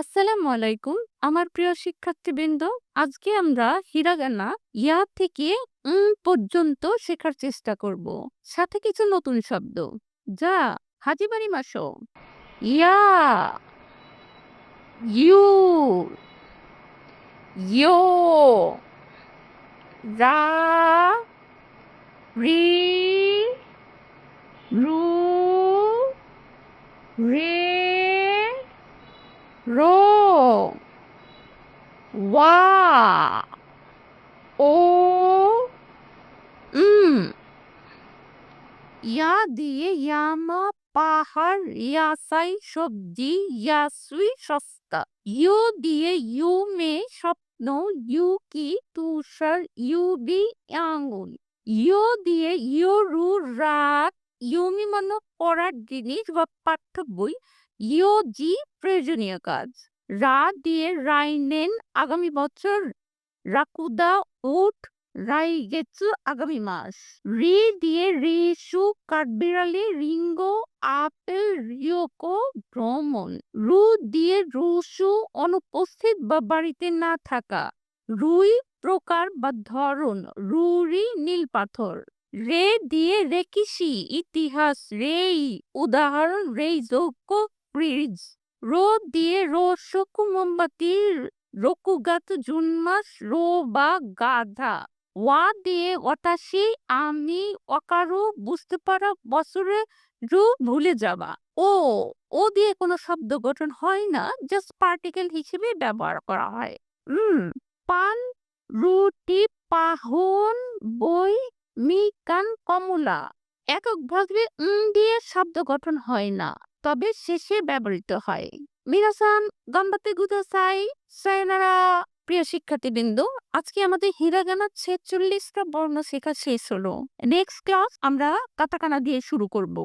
আসসালামু আলাইকুম। আমার প্রিয় শিক্ষার্থীবৃন্দ, আজকে আমরা হিরাগানা ইয়া থেকে উম পর্যন্ত শেখার চেষ্টা করব। সাথে কিছু নতুন শব্দ, যা হাজিবাড়ি মাসো। ইয়া, ইউ, ইয়ো, রা, রি, রু, রে। রো ওয়া ও উম ইয়া দিয়ে ইয়ামা পাহাড় ইয়াসাই সবজি ইয়াসুই সস্তা ইউ দিয়ে ইউমে স্বপ্ন ইউকি তুষার ইউবি আঙুল ইউ দিয়ে ইউরু রাত ইউমি মানে পড়ার জিনিস বা পাঠ্য বই ইয়োজি প্রয়োজনীয় কাজ। রা দিয়ে রাইনেন আগামী বছর। রাকুদা উট রাইগেৎসু আগামী মাস। রি দিয়ে রিসু, কাঠবিড়ালি, রিঙ্গো, আপেল রিয়োকো ভ্রমণ। রু দিয়ে রুসু অনুপস্থিত বা বাড়িতে না থাকা। রুই প্রকার বা ধরন রুরি নীল পাথর। রে দিয়ে রেকিসি, ইতিহাস, রেই, উদাহরণ, রেই যোগ্য ফ্রিজ রো দিয়ে রোশকু মোমবাতির রকুগাত জুন মাস, রো বা গাধা। ওয়া দিয়ে অতাশি আমি, অকারু, বুঝতে পারা, বছরে রু, ভুলে যাবা ও ও দিয়ে কোনো শব্দ গঠন হয় না জাস্ট পার্টিকেল হিসেবে ব্যবহার করা হয়। উম, পান, রুটি, পাহন, বই, মিকান, কমলা। এককভাবে উম দিয়ে শব্দ গঠন হয় না। তবে শেষে ব্যবহৃত হয়। মিরাসান গম্বাতে গুদাসাই, সায়নারা প্রিয় শিক্ষার্থীবৃন্দ, আজকে আমাদের হিরাগানা ছেচল্লিশটা বর্ণ শেখা শেষ হলো। নেক্সট ক্লাস আমরা কাতাকানা দিয়ে শুরু করব।